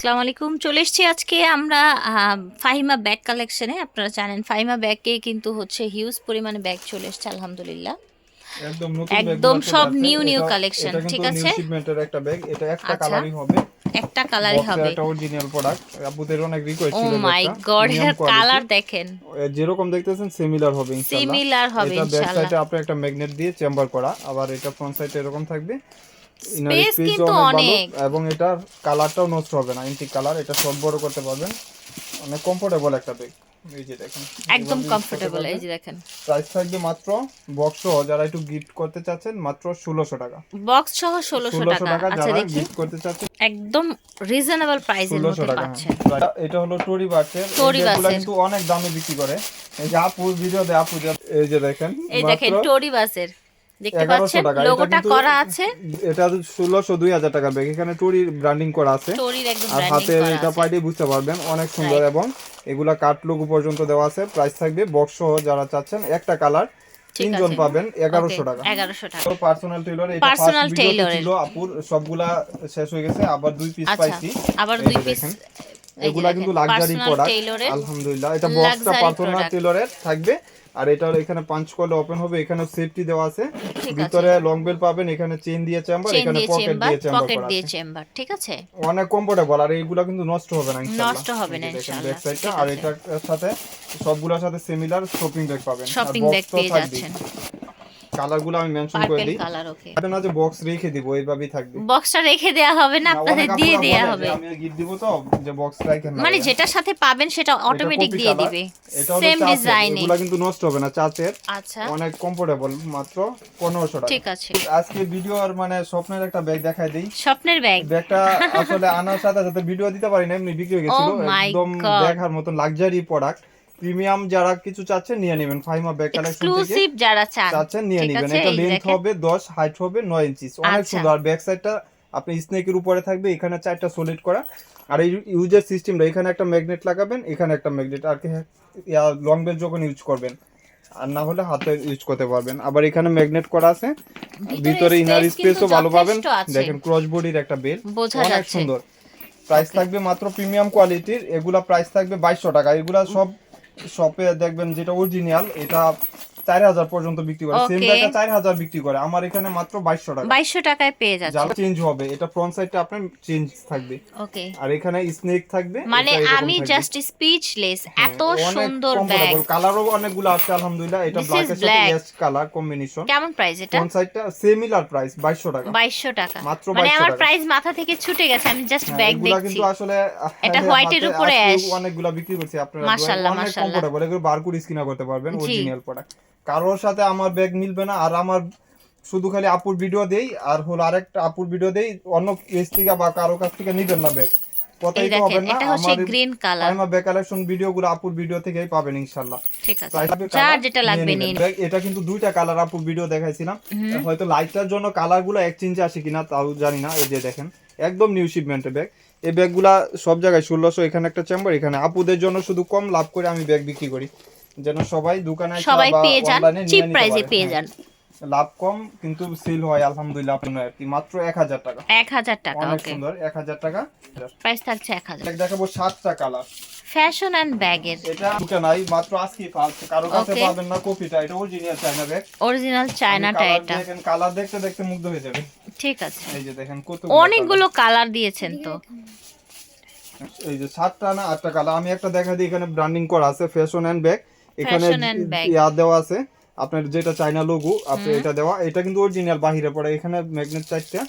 আসসালামু আলাইকুম চলে এসেছি আজকে আমরা ফাহিমা ব্যাগ কালেকশনে আপনারা জানেন ফাহিমা ব্যাগে কিন্তু হচ্ছে হিউজ পরিমাণে ব্যাগ চলে এসেছে আলহামদুলিল্লাহ। একদম সব collection, এটা কিন্তু ঠিক আছে? নিউ একটা ব্যাগ। এটা একটা আচ্ছা। কালারই হবে। একটা কালারই হবে। Oh অরিজিনাল প্রোডাক্ট আপুদের অনেক রিকোয়েস্ট ও মাই গড এর কালার দেখেন। যেরকম দেখতেছেন সিমিলার হবে ইনশাআল্লাহ। সিমিলার হবে এটা ব্যাক সাইডে ইনশাআল্লাহ আপনার একটা ম্যাগনেট দিয়ে চেম্বার করা। আবার এটা ফ্রন্ট সাইডে এরকম থাকবে। Space কিন্তু অনেক এবং এটার কালারটাও নষ্ট হবে না। কালার এটা সব বড় করতে পারবেন। অনেক কমফোর্টেবল একটা ব্যাগ এই যে দেখেন একদম কমফোর্টেবল এই যে দেখেন। প্রাইস থাকবে মাত্র বক্স যারা একটু গিফট করতে চাচ্ছেন মাত্র ষোলোশো টাকা। বক্স সহ ষোলোশো ষোলোশো টাকা। টাকা আচ্ছা দেখি। গিফট করতে চাচ্ছেন একদম রিজনেবল প্রাইসের মধ্যে পাচ্ছেন। এটা হলো টরি বাসের। এগুলো। কিন্তু অনেক দামে বিক্রি করে। এই যে আপু ভিডিও দেয় আপু এই যে দেখেন এই দেখেন টোরি বাসের। দেখতে পাচ্ছেন লোগোটা করা আছে। এটা ষোলোশো দুই হাজার টাকা ব্যাগ। এখানে টরি ব্র্যান্ডিং করা আছে। টোরির একদম আর হাতে এটা পাইলে বুঝতে পারবেন অনেক সুন্দর এবং এগুলা কাঠ লোগো পর্যন্ত দেওয়া আছে। প্রাইস থাকবে বক্স সহ যারা চাচ্ছেন একটা কালার তিনজন পাবেন এগারোশো টাকা। এগারোশো টাকা। পার্সোনাল টেইলর এটা Personal ফার্স্ট ছিল আপুর সবগুলা শেষ হয়ে গেছে আবার দুই পিস আচ্ছা পাইছি। আবার দুই পিস। এগুলা কিন্তু লাক্সারি প্রোডাক্ট আলহামদুলিল্লাহ। এটা বক্সটা পার্সোনাল। টেলরের থাকবে। আর এটা এখানে পাঁচ করলে ওপেন হবে এখানে সেফটি দেওয়া আছে। ভিতরে লং বেল পাবেন এখানে চেন দিয়ে চেম্বার এখানে পকেট দিয়ে চেম্বার পকেট দিয়ে চেম্বার ঠিক আছে? অনেক কমফোর্টেবল আর এইগুলা কিন্তু নষ্ট হবে না ইনশাআল্লাহ। নষ্ট হবে না ইনশাআল্লাহ, ব্যাক সাইডটা আর এটার সাথে সবগুলোর সাথে সিমিলার শপিং ব্যাগ পাবেন। শপিং ব্যাগ পেয়ে যাচ্ছেন। কালারগুলো আমি মেনশন করে দিই। কালার ওকে এটা না যে বক্স রেখে দিব এইভাবেই থাকবে। বক্সটা রেখে দেয়া হবে না আপনাদের অনেক দিয়ে হবে। আমি গিফট দিব তো যে বক্স রাখেন মানে। যেটার সাথে পাবেন সেটা অটোমেটিক দিয়ে দিবে। সেম ডিজাইনে এগুলা কিন্তু নষ্ট হবে না চাচের আচ্ছা। অনেক কমফোর্টেবল মাত্র পনেরোশো টাকা। ঠিক আছে। আজকে ভিডিও আর মানে স্বপ্নের একটা ব্যাগ দেখাই দিই। স্বপ্নের ব্যাগ ব্যাগটা আসলে আনার সাথে সাথে ভিডিও দিতে পারি না এমনি বিক্রি হয়ে গেছিল। Oh একদম দেখার মতন লাক্সারি প্রোডাক্ট প্রিমিয়াম যারা কিছু চাচ্ছেন নিয়ে নেবেন। ফাইমা ব্যাগ কালেকশন থেকে এক্সক্লুসিভ যারা চান। চাচ্ছেন নিয়ে নেবেন। এটা লেন্থ হবে 10 হাইট হবে 9 ইঞ্চি অনেক আচ্ছা। সুন্দর। আর ব্যাক সাইডটা আপনি স্নেকের উপরে থাকবে এখানে চারটা সলিড করা। আর এই ইউজার সিস্টেমটা এখানে একটা ম্যাগনেট লাগাবেন এখানে একটা ম্যাগনেট আর কি লং বেল যখন ইউজ করবেন আর না হলে হাতে ইউজ করতে পারবেন। আবার এখানে ম্যাগনেট করা আছে। ভিতরে ইনার স্পেসও ভালো পাবেন। দেখেন ক্রস বডির একটা বেল অনেক সুন্দর। প্রাইস থাকবে মাত্র প্রিমিয়াম কোয়ালিটির এগুলা প্রাইস থাকবে বাইশশো টাকা। এগুলা সব শপে দেখবেন যেটা অরিজিনাল এটা চার হাজার পর্যন্ত বিক্রি করে। সেম. ব্যাগটা চার হাজার বিক্রি করে। আমার এখানে মাত্র বাইশশো টাকা। বাইশশো টাকায় পেয়ে যাচ্ছে যারা চেঞ্জ হবে এটা ফ্রন্ট সাইডটা আপনার চেঞ্জ থাকবে। ওকে আর এখানে স্নেক থাকবে মানে আমি জাস্ট স্পিচলেস হ্যাঁ, এত সুন্দর ব্যাগ কালারও অনেকগুলো আছে আলহামদুলিল্লাহ। এটা ব্ল্যাক এর সাথে. অ্যাশ কালার কম্বিনেশন কেমন প্রাইস এটা? ফ্রন্ট সাইডটা সিমিলার প্রাইস বাইশশো টাকা। বাইশশো টাকা। মাত্র মানে আমার প্রাইস মাথা থেকে ছুটে গেছে আমি জাস্ট ব্যাগ দেখছি। কিন্তু আসলে এটা white এর উপরে ash। বিক্রি করছি। আপনারা মাশাআল্লাহ, মাশাআল্লাহ। কমফোর্টেবল এগুলো বারকোড স্ক্যানার করতে পারবেন। অরিজিনাল প্রোডাক্ট কারোর সাথে আমার ব্যাগ মিলবে না আর আমার শুধু খালি আপুর ভিডিও দেই আর হলো আরেকটা আপুর ভিডিও দেই অন্য পেজ থেকে বা কারও কাছ থেকে নিবেন না ব্যাগ। কথাই তো হবে না আমার গ্রিন কালার আমার ব্যাগ কালেকশন ভিডিওগুলো আপুর ভিডিও থেকেই পাবেন ইনশাআল্লাহ ঠিক আছে। যার যেটা লাগবে নিন এটা কিন্তু দুইটা কালার আপুর ভিডিও দেখাইছিলাম। হয়তো লাইটটার জন্য কালারগুলো এক্সচেঞ্জ আসে কিনা তাও জানি না এই যে দেখেন একদম নিউ শিপমেন্টের ব্যাগ এই ব্যাগগুলা সব জায়গায় ষোলোশো এখানে একটা চেম্বার এখানে আপুদের জন্য শুধু কম লাভ করে আমি ব্যাগ বিক্রি করি। যেন সবাই দোকানে সবাই পেয়ে যান চিপ প্রাইসে পেয়ে হ্যাঁ। যান। লাভ কম কিন্তু সেল হয় আলহামদুলিল্লাহ আপনার আর কি। মাত্র এক হাজার টাকা। এক হাজার টাকা অনেক সুন্দর এক হাজার টাকা। প্রাইস থাকছে এক হাজার। ব্যাগ দেখাবো সাতটা কালার ফ্যাশন অ্যান্ড ব্যাগের এটা দুটো নাই মাত্র আজকে কারও কাছে পাবেন না কপিটা এটা অরিজিনাল চায়না ব্যাগ অরিজিনাল চায়নাটা এটা দেখেন কালার দেখতে দেখতে মুগ্ধ হয়ে যাবে। ঠিক আছে। এই যে দেখেন কত অনেকগুলো কালার দিয়েছেন তো। এই যে সাতটা না আটটা কালার আমি একটা দেখা দিই এখানে ব্র্যান্ডিং করা আছে ফ্যাশন এন্ড ব্যাগ এখানে। ইয়া দেওয়া আছে। আপনার যেটা চাইনা লোগো আপনি এটা দেওয়া। এটা কিন্তু অরিজিনাল বাহিরে পড়ে। এখানে ম্যাগনেট চারটা।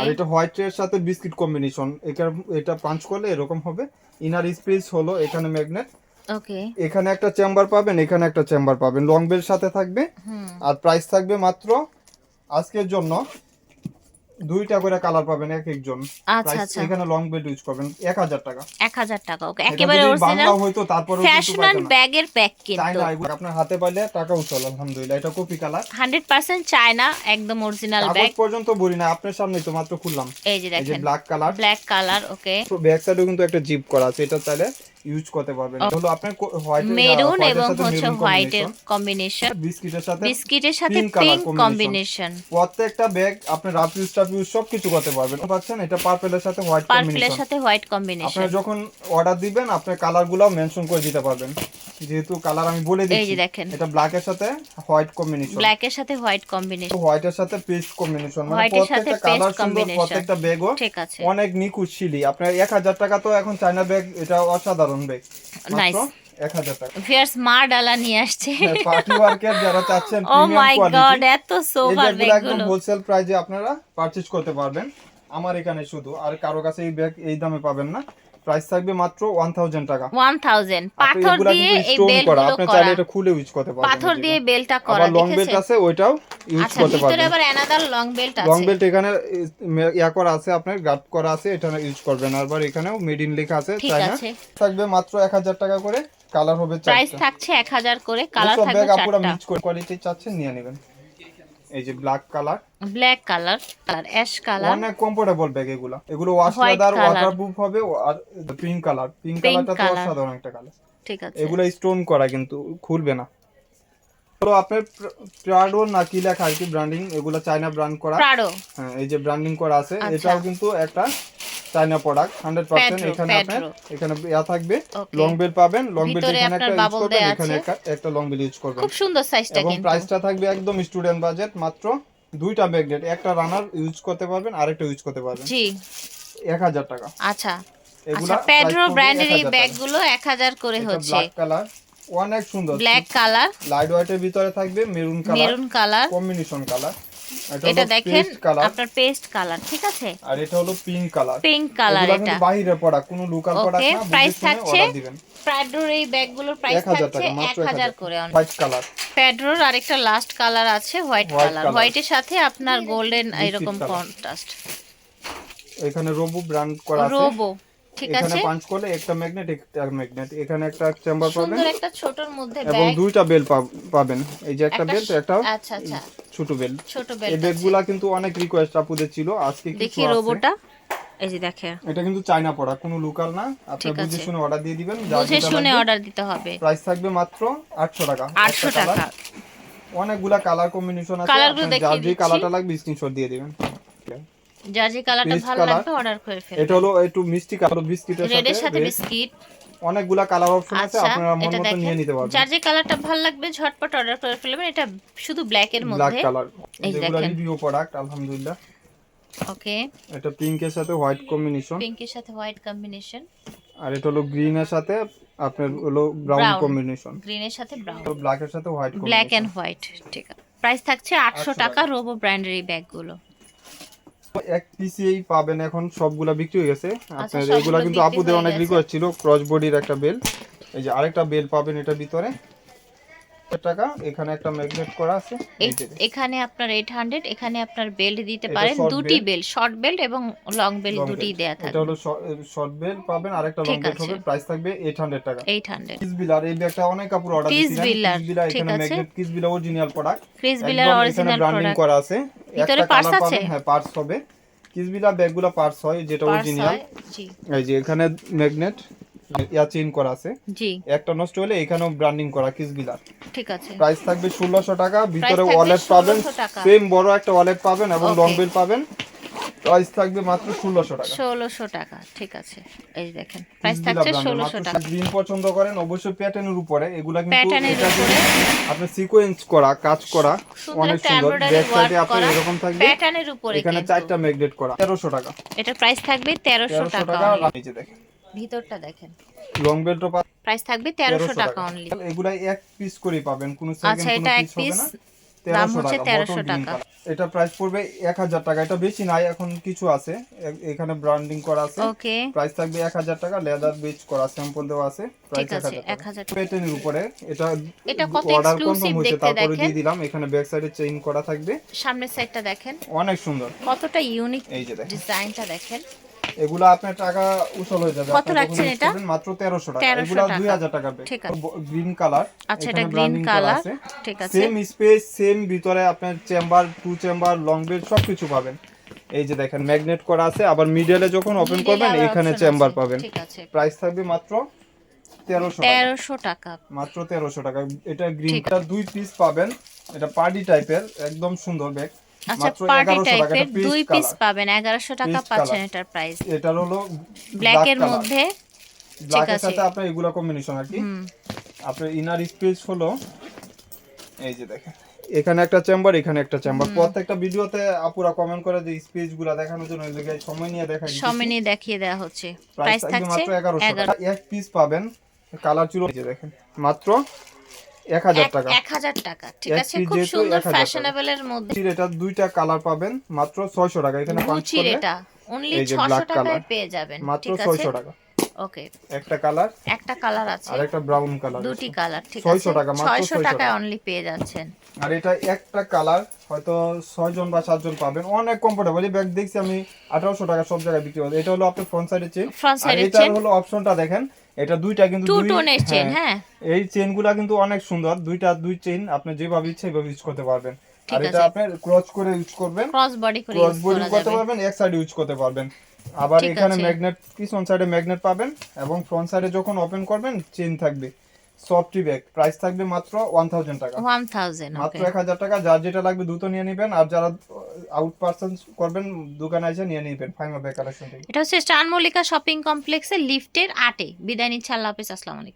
আর এটা হোয়াইট এর সাথে বিস্কিট কম্বিনেশন এটা এটা পাঞ্চ করলে এরকম হবে। ইনার স্পেস হলো এখানে ম্যাগনেট ওকে এখানে একটা চেম্বার পাবেন এখানে একটা চেম্বার পাবেন। লং বেল সাথে থাকবে। আর প্রাইস থাকবে মাত্র আজকের জন্য দুইটা করে কালার পাবেন এক একজন। আচ্ছা আচ্ছা। এখানে লং বেল্ট ইউজ করবেন এক হাজার টাকা। এক হাজার টাকা ওকে। একেবারে অরিজিনাল বাংলা হইতো তারপরে ফ্যাশন অ্যান্ড ব্যাগের প্যাক কিন্তু। আপনার হাতে পাইলে টাকা উঠল আলহামদুলিল্লাহ। এটা copy colour hundred percent China একদম অরিজিনাল ব্যাগ পর্যন্ত বলি না আপনার সামনে তো মাত্র খুললাম। এই যে এই যে দেখেন black colour black colour okay. Back সাইডেও কিন্তু একটা জিপ করা আছে এটা চাইলে ইউজ করতে পারবেন। হলো আপনার হোয়াইট মেরুন এবং হচ্ছে হোয়াইটের কম্বিনেশন বিস্কিটের সাথে বিস্কিটের সাথে পিঙ্ক। কম্বিনেশন প্রত্যেকটা ব্যাগ আপনি রাফ ইউজ টাফ ইউজ সব কিছু করতে পারবেন। পাচ্ছেন? এটা পার্পলের সাথে হোয়াইট কম্বিনেশন পার্পলের সাথে হোয়াইট কম্বিনেশন আপনি যখন অর্ডার দিবেন আপনি কালারগুলো মেনশন করে দিতে পারবেন। যেহেতু কালার আমি বলে এই দিচ্ছি যে দেখেন। এটা ব্ল্যাক এর সাথে হোয়াইট কম্বিনেশন ব্ল্যাক এর সাথে হোয়াইট কম্বিনেশন হোয়াইটের সাথে পেস্ট কম্বিনেশন মানে এর প্রত্যেকটা কালার সুন্দর। প্রত্যেকটা ব্যাগও ঠিক আছে। অনেক নিখুঁত শিলি আপনার এক হাজার টাকা তো এখন চায়না ব্যাগ এটা অসাধারণ ব্যাগ Nice. এক হাজার টাকা। ফিয়ার্স মা ডালা নিয়ে আসছে। পার্টি ওয়ার্কের যারা চাচ্ছেন ও মাই গড এত সোভার এই ব্যাগগুলো একদম ব্যাগগুলো হোলসেল প্রাইসে আপনারা পারচেজ করতে পারবেন। আমার এখানে শুধু আর কারও কাছে এই ব্যাগ এই দামে পাবেন না। প্রাইস থাকবে মাত্র 1000 টাকা। 1000 আপনি পাথর দিয়ে এই স্টোন করা আপনি চাইলে এটা খুলে ইউজ করতে পারবেন পাথর দিয়ে যেটা। বেলটা করা আবার লং বেল্ট আছে? ওইটাও ইউজ আচ্ছা ভিতরে আবার অ্যানাদার লং বেল্ট লং আছে বেল্ট এখানে ইয়া করা আছে আপনার গার্ড করা আছে এটা ইউজ করবেন। আবার এখানেও মেড ইন লেখা আছে ঠিক আছে। থাকবে মাত্র 1000 টাকা করে কালার হবে প্রাইস চারটা। থাকছে 1000 করে কালার সব থাকবে ব্যাগ আপুরা চারটা। মিক্স করে কোয়ালিটি চাচ্ছেন নিয়ে নেবেন। এই যে black colour black colour colour ash colour অনেক কমফোর্টেবল ব্যাগ এগুলো। এগুলো. ওয়াটারপ্রুফ হবে আর পিঙ্ক কালার পিঙ্ক কালারটা তো অসাধারণ একটা কালার ঠিক আছে। এগুলো স্টোন করা কিন্তু খুলবে না। তো আপনার প্রাডো না কি লেখা আর কি ব্র্যান্ডিং এগুলো চায়না ব্র্যান্ড করা। প্রাডো হ্যাঁ এই যে ব্র্যান্ডিং করা আছে আচ্ছা। এটাও কিন্তু একটা China product hundred percent Pedro, এখানে আপনার এখানে ইয়া থাকবে লং বেল পাবেন লং বেল এখানে একটা ইউজ করবেন এখানে একটা- লং বেল ইউজ করবেন। খুব সুন্দর সাইজটা এবং কিন্তু। প্রাইসটা থাকবে একদম স্টুডেন্ট বাজেট মাত্র দুইটা ব্যাগনেট একটা রানার ইউজ করতে পারবেন আরেকটা ইউজ করতে পারবেন। জি। এক হাজার টাকা। আচ্ছা। এগুলা আচ্ছা পেড্রো ব্র্যান্ডের এই 1000। ব্যাগগুলো 1000 করে হচ্ছে। ব্ল্যাক কালার অনেক সুন্দর। ব্ল্যাক কালার লাইট হোয়াইটের ভিতরে থাকবে maroon colour maroon colour combination colour এটা দেখেন আপনার পেস্ট কালার ঠিক আছে? আর এটা হলো পিঙ্ক কালার পিঙ্ক কালার এটা। বাহিরের প্রোডাক্ট কোনো লোকাল প্রোডাক্ট না শুনে থাকছে প্যাড্রোর এই ব্যাগগুলোর প্রাইস 1000 থাকছে 1000 1000 করে হোয়াইট কালার প্যাড্রোর আরেকটা লাস্ট কালার আছে হোয়াইট কালার হোয়াইটের সাথে আপনার গোল্ডেন এরকম। কন্ট্রাস্ট এখানে রোবো ব্র্যান্ড করা আছে। রোবো ঠিক এখানে পাঁচ করলে একটা ম্যাগনেট একটা ম্যাগনেট এখানে একটা চেম্বার পাবেন। সুন্দর একটা ছোটর মধ্যে এবং দুইটা বেল পাবেন। এই যে একটা বেল্ট একটা আচ্ছা আচ্ছা। ছোট বেল ছোট এই ব্যাগগুলা কিন্তু অনেক রিকোয়েস্ট আপুদের ছিল আজকে কিছু দেখি আছে। রোবোটা এই যে দেখে। এটা কিন্তু চায়না পড়া কোনো লোকাল না। আপনি বুঝে শুনে অর্ডার দিয়ে দিবেন বুঝে শুনে অর্ডার দিতে হবে। প্রাইস থাকবে মাত্র 800 টাকা। 800 টাকা। অনেকগুলা কালার কম্বিনেশন আছে। Colour গুলো আপনার দেখিয়ে দিচ্ছি। কালারটা লাগবে স্ক্রিনশট দিয়ে দিবেন। যার যে কালারটা ভালো লাগবে অর্ডার করে ফেলবেন এটা হলো একটু মিষ্টি কালার বিস্কিটের রেডের সাথে সাথে বিস্কিট। অনেকগুলা কালার অপশন আছে আচ্ছা আপনারা মন মতো নিয়ে নিতে পারবেন। যার যে কালারটা ভালো লাগবে ঝটপট অর্ডার করে ফেলবেন। এটা শুধু ব্ল্যাক এর ব্ল্যাক মধ্যে। কালার এই যেগুলো দেখেন। রিভিউ প্রোডাক্ট আলহামদুলিল্লাহ। ওকে এটা পিঙ্কের সাথে হোয়াইট কম্বিনেশন সাথে হোয়াইট কম্বিনেশন আর এটা হলো গ্রিনের সাথে আপনার হলো ব্রাউন Brown। কম্বিনেশন গ্রিনের সাথে ব্রাউন ব্ল্যাকের সাথে হোয়াইট ব্ল্যাক এন্ড হোয়াইট ঠিক আছে। প্রাইস থাকছে আটশো 800 টাকা রোবো ব্র্যান্ডের এই ব্যাগগুলো এক পিসেই পাবেন এখন সবগুলা বিক্রি হয়ে গেছে। আপনার আচ্ছা, এগুলা কিন্তু আপুদের অনেক। রিকোয়েস্ট ছিল ক্রস বডির একটা বেল এই যে আরেকটা বেল পাবেন এটা ভিতরে। টাকা এখানে একটা ম্যাগনেট করা আছে এখানে আপনার এইট হান্ড্রেড এখানে আপনার বেল্ট দিতে পারেন দুটি বেল্ট শর্ট বেল্ট এবং লং বেল্ট দুটি। দেয়া এটা থাকবে। হলো শর্ট বেল পাবেন আরেকটা লং ঠিক বেল আছে। হবে প্রাইস থাকবে 800 টাকা। এইট হান্ড্রেড কিস বিলার এই ব্যাগটা অনেক কাপড় অর্ডার দিয়েছিলেন কিস বিলার এখানে। ম্যাগনেট কিস বিলার অরিজিনাল প্রোডাক্ট ক্রিস বিলার অরিজিনাল ব্র্যান্ডিং করা আছে। ভিতরে কালার আছে? হ্যাঁ পার্টস হবে। কিস বিলার ব্যাগগুলো পার্টস হয় যেটা অরিজিনাল জি। এই যে এখানে ম্যাগনেট ইয়া চেইন করা আছে। জি। একটা নষ্ট হলে এখানেও ব্র্যান্ডিং করা কিস বিলার ঠিক আছে। প্রাইস থাকবে ষোলোশো টাকা ভিতরে ওয়ালেট পাবেন সেম বড় একটা ওয়ালেট পাবেন এবং লং বেল পাবেন। প্রাইস থাকবে মাত্র ষোলোশো টাকা। ষোলোশো টাকা ঠিক আছে। এই দেখেন প্রাইস থাকছে ষোলোশো টাকা। গ্রিন পছন্দ করেন অবশ্যই প্যাটার্নের উপরে। এগুলা কিন্তু এটা উপরে। আপনার সিকোয়েন্স করা কাজ করা অনেক সুন্দর। ব্যাক সাইডে আপনার এরকম থাকবে। প্যাটার্নের উপরে এখানে চারটা ম্যাগনেট করা। তেরোশো টাকা। এটা প্রাইস থাকবে তেরোশো তেরোশো টাকা। টাকা only। দেখেন। ভিতরটা দেখেন। লং বেল্টও প্রাইস থাকবে তেরোশো তেরোশো টাকা টাকা। অনলি এগুলা এক পিস করে পাবেন কোনো আচ্ছা সেকেন্ড এটা কোনো এক পিস হবে পিস দাম হচ্ছে টাকা, তেরোশো bottle green টাকা এটা প্রাইস পড়বে এক হাজার টাকা। এটা বেশি নাই এখন কিছু আছে। এখানে ব্র্যান্ডিং করা আছে। ওকে প্রাইস থাকবে এক হাজার টাকা লেদার বেচ করা স্যাম্পল দেওয়া আছে। প্রাইস এক আছে হাজার এক টাকা হাজার উপরে। এটা এটা কত কনফার্ম দেখতে তারপরে দেখেন। দিয়ে দিলাম। এখানে ব্যাক সাইডে চেইন করা থাকবে। সামনের সাইডটা দেখেন। অনেক সুন্দর। কতটা ইউনিক এই যে দেখেন। ডিজাইনটা দেখেন। এগুলো আপনার টাকা উসল হয়ে যাবে। কত রাখছেন এটা? মাত্র 1300 টাকা। 1300 এগুলো 2000 টাকা ঠিক আছে। গ্রিন কালার আচ্ছা এটা গ্রিন কালার ঠিক আছে। সেম স্পেস সেম ভিতরে আপনার chamber two chamber long bed সবকিছু পাবেন। এই যে দেখেন ম্যাগনেট করা আছে। আবার মিডলে যখন ওপেন করবেন এখানে চেম্বার পাবেন। প্রাইস থাকবে মাত্র তেরোশো টাকা। মাত্র তেরোশো টাকা। এটা গ্রিন ঠিক দুই পিস পাবেন। এটা পার্টি টাইপের একদম সুন্দর ব্যাগ আচ্ছা পার্টি টাইপের দুই পিস পাবেন এগারোশো টাকা পাচ্ছেন এটার প্রাইস এটার হলো ব্ল্যাক এর মধ্যে ব্ল্যাকের আছে। সাথে আপনার এগুলো কম্বিনেশন আর কি। আপনার ইনার স্পেস হলো এই যে দেখেন এখানে একটা চেম্বার এখানে একটা চেম্বার প্রত্যেকটা ভিডিওতে আপুরা কমেন্ট করে যে স্পেসগুলা দেখানোর জন্য এই সময় নিয়ে দেখাই দিচ্ছি। সমেনি দেখিয়ে দেওয়া হচ্ছে। প্রাইস থাকছে মাত্র এগারোশো এগারো টাকা এক পিস পাবেন কালার চুলো দেখেন মাত্র এক হাজার টাকা। এক হাজার টাকা ঠিক আছে? খুব সুন্দর ফ্যাশনেবল এর মধ্যে এটা দুইটা কালার পাবেন মাত্র ছয়শো টাকা। এখানে পাঁচ এটা অনলি ছশো টাকায় পেয়ে যাবেন মাত্র ছয়শো টাকা। ওকে একটা কালার একটা কালার আছে। আর একটা ব্রাউন কালার দুটি কালার ঠিক 600 টাকা, মাত্র 600 600 টাকায় অনলি পেয়ে যাচ্ছেন। আর এটা একটা কালার হয়তো ছয় জন বা সাতজন পাবেন। অনেক কমফোর্টেবল এই ব্যাগ দেখছি আমি আঠারোশো টাকা সব জায়গায় বিক্রি হচ্ছে। এটা হলো আপনার ফ্রন্ট সাইডের চেন আর chain। হলো অপশনটা দেখেন। এটা দুইটা কিন্তু টু দুই- টোনের চেন হ্যাঁ, এই চেনগুলা কিন্তু অনেক সুন্দর। দুইটা দুই চেইন আপনি যেভাবে ইচ্ছা এভাবে ইউজ করতে পারবেন। আর এটা। আপনি ক্রস করে ইউজ করবেন। ক্রস বডি করে ক্রস ইউজ বডি করা করতে পারবেন এক সাইড ইউজ করতে পারবেন। আবার এখানে। ম্যাগনেট পিছন সাইডে ম্যাগনেট পাবেন এবং ফ্রন্ট সাইডে যখন ওপেন করবেন চেইন থাকবে। সফটি ব্যাগ প্রাইস থাকবে মাত্র ওয়ান থাউজেন্ড টাকা। 1000 মাত্র ওকে এক হাজার টাকা। যার যেটা লাগবে দ্রুত নিয়ে নেবেন। আর যারা আউট পার্সন করবেন দোকানে এসে নিয়ে নেবেন ফাইমা ব্যাগ কালেকশন এটা হচ্ছে স্টার মল্লিকা শপিং কমপ্লেক্সের লিফটের আটে। বিদায় নিচ্ছে। আল্লাহ হাফেজ। আসসালামু আলাইকুম।